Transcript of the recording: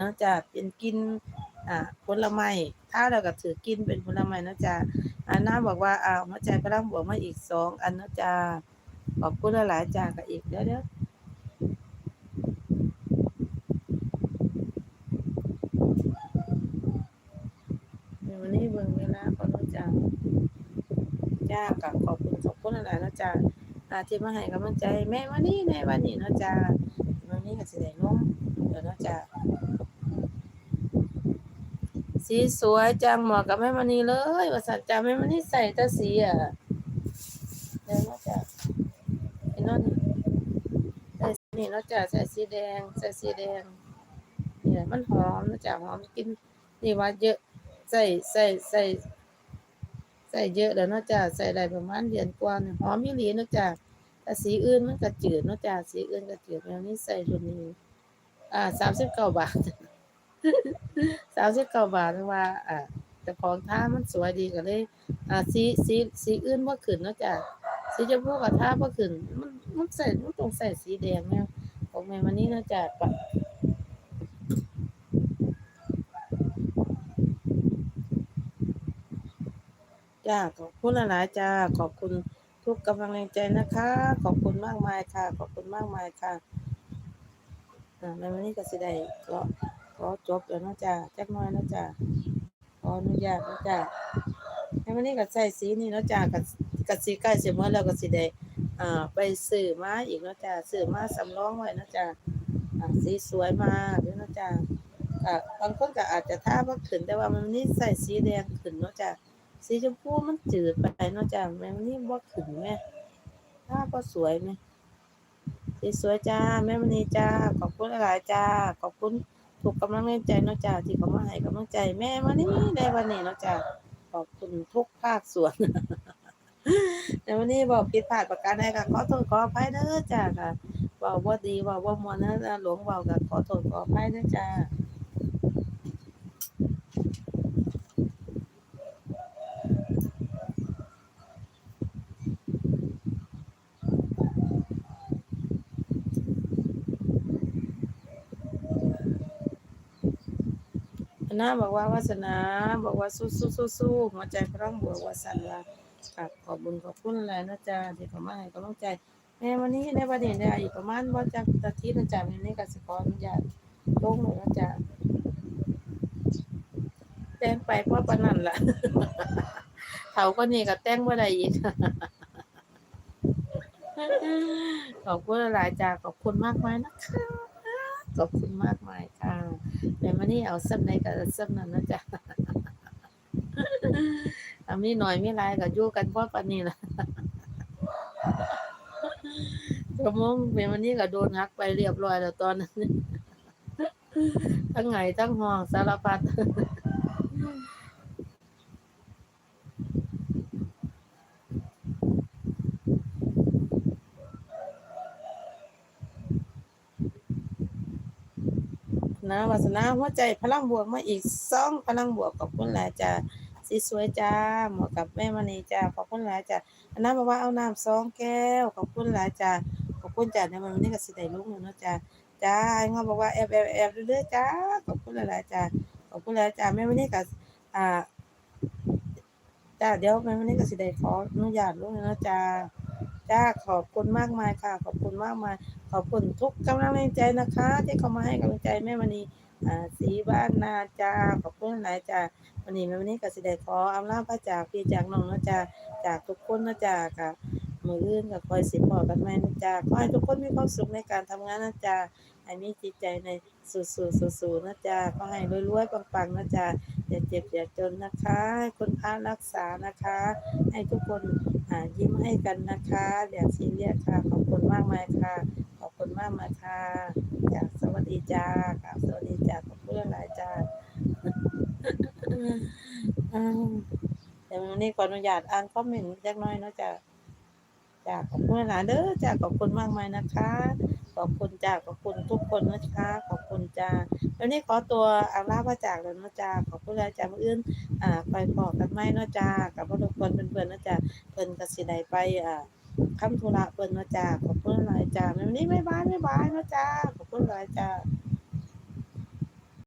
นาะจ้ะเป็นกินอ่าผลไม้ถ้าเราก็ถือกินเป็นผลไม้นาะจ้ะอ่าน้าบอกว่าอ่าหัวใจพลังบวกมาอีกสองอันนาะจ้ะขอบคุณหลายๆจ้ะก็อีกเดี๋ยวเดี๋ยวเดี๋ยววันนี้เบิ่งเวลาก่อนะจ้ะจ้าก็ขอบคุณขอบคุณหลายๆนาะจ้ะอ่าที่มาให้กำลังใจแม่วันนี้ในวันนี้นาะจ้ะ นี้ก็สิได้นมเดี๋ยวเนาะจ้ะสีสวยจังเหมาะกับแม่มณีเลยว่าสัจจะแม่มณีใส่แต่สีอะเดี๋ยวนะจ๊ะไอ้นั่นใส่นี่เนาะจ๊ะใส่สีแดงใส่สีแดงเนี่ยมันหอมเนาะจ๊ะหอมกินนี่ว่าเยอะใส่ใส่ใส่ใส่เยอะแล้วเนาะจ๊ะใส่ได้ประมาณเดือนกว่าหอมยี่หลีเนาะจ๊ะ แต่สีอื่นมันก็จืดนาะจ๊ะสีอื่นก็จืดแม่มณีใส่รุ่นนี้อ่าสามสิบเก้าบาทสามสิบเก้าบาทเพราะว่า อ่าแต่ของท่ามันสวยดีก็เลย อ่าสีสีสีอื่นบ่าขึ้นนาะจ้ะสีชมพูกับท่าบ่าขึ้น มันมันใส่มันต้องใส่สีแดงแม่ของแม่มันนี่นาะจ้ะปะจ้าขอบคุณหลายจ้าขอบคุณ ทุกกำลังใจนะคะ ขอบคุณมากมายค่ะ ขอบคุณมากมายค่ะอ่าแม่มันนี่ก็สิได้ก็ก็จบแล้วนะจ้ะแจักหน่อยนะจ้ะขออนุญาตนะจ้ะแม่มันนี่ก็ใส่สีนี่นะจ้ะก็ก็สิใกล้สิหมดแล้วก็สิได้อ่าไปซื้อมาอีกนะจ้ะซื้อมาสำรองไว้นะจ้ะอ่าสีสวยมากเนะจ้ะก็บางคนก็อาจจะท่าบ่ขึ้นแต่ว่ามันนี่ใส่สีแดงขึ้นนะจ้ะ สีชมพูมันจืดไปเนาะจ้ะแม่มันนี่บ่ขึ้นแม่ท่าบ่สวยแม่สีสวยจ้าแม่มณีจ้าขอบคุณหลายจ้าขอบคุณถูกกำลังใจเนาะจ้าที่เขามาให้กำลังใจแม่มานี่ในวันนี้นาะจ้าขอบคุณทุกภาคส่วนในวันนี้บอกผิดพลาดประการใดก็ขอโทษขออภัยเด้อจ้าค่ะเว้าบ่ดีเว้ามวนนะหลวงเว้าก็ขอโทษขออภัยเด้อจ้า นะบอกว่าวาสนาบอกว่าสู้ๆๆๆหัวใจพลังบวกวาสนาค่ะขอบคุญขอบคุณหลายๆนะจ้าที่เขามาให้กำลังใจแม่วันนี้ในประเด็นได้อีกประมาณว่าจะอาทิตย์นะจ๊ะแม่นี่กสิกรอนุญาตลงเลยนะจ๊ะแต่งไปเพราะปนนั้นล่ะเขาก็นี่ก็แต่งบ่ได้อีกขอบคุณหลายจ้าขอบคุณมากมายนะคะ ขอบคุณมากมายค่ะแม่วันนี้เอาซ้ำในกับซ้ำนั้นนะจ๊ะอามีหน่อยมีหลายก็อยู่กันเพราะปานนี้ล่ะกระมงเป็นวันนี้ก็โดนหักไปเรียบร้อยแล้วตอนนั้นทั้งไงทั้งห้องสารพัด นะวาสนาหัวใจพลังบวกมาอีกสองพลังบวกขอบคุณหลายจ้าสีสวยจ้าเหมาะกับแม่มณีจ้าขอบคุณหลายจ้าอันนั้นบอกว่าเอาน้ำสองแก้วขอบคุณหลายจ้าขอบคุณจ้าในวันนี้ก็สิได้ลุกแล้วเนาะจ้าจ้าไอ้งอบอกว่าแอบแอบแอบเรื่อยๆจ้าขอบคุณหลายจ้าขอบคุณหลายจ้าแม่มณีก็อ่าจ้าเดี๋ยวแม่มณีก็สิได้ขออนุญาตลุกแล้วเนาะจ้า จ้าขอบคุณมากมายค่ะ ขอบคุณมากมาย ขอบคุณทุกกำลังใจนะคะ ที่เข้ามาให้กำลังใจแม่มณีอ่าสีบ้านนาจ้าขอบคุณหลายจ้าวันนี้แม่มณีก็สิได้ขออำลาพระจากพี่จากน้องนะจ้าจากทุกคนนะจ้าค่ะมืออื่นก็คอยสิพอกันแม่นะจ้าขอให้ทุกคนมีความสุขในการทำงานนะจ้าให้มีจิตใจในสู้ๆสู้ๆนะจ้าขอให้รวยๆปังๆนะจ้าอย่าเจ็บอย่าจนนะคะให้คนพารักษานะคะ ให้ทุกคนายิ้มให้กันนะคะอย่าซีเรียสค่ะ ขอบคุณมากมายค่ะ ขอบคุณมากมายค่ะอยากสวัสดีจ้าครับสวัสดีจ้าขอบคุณหลายจ้าอ่าเดี๋ยวนี้ขออนุญาตอ่านคอมเมนต์เล็กน้อยเนาะจ้าจ้าขอบคุณหลายเด้อจ้าขอบคุณมากมายนะคะ ขอบคุณจ้าขอบคุณทุกคนนะคะขอบคุณจ้าแล้วนี้ขอตัวอาลาพระจากแล้วนาะจ้าขอบคุณอายจ้ารย์ออื่นอ่าไปบอกกันไหมนาะจ้ากับทุกคนเพื่อนๆเนาะจ้าเพื่อนกสิไดไปอ่าคำธุระเพิ่นนาะจ้าขอบคุณหลายจ้าวันนี้ไม่บายไม่บายนาะจ้าขอบคุณหลายจ้า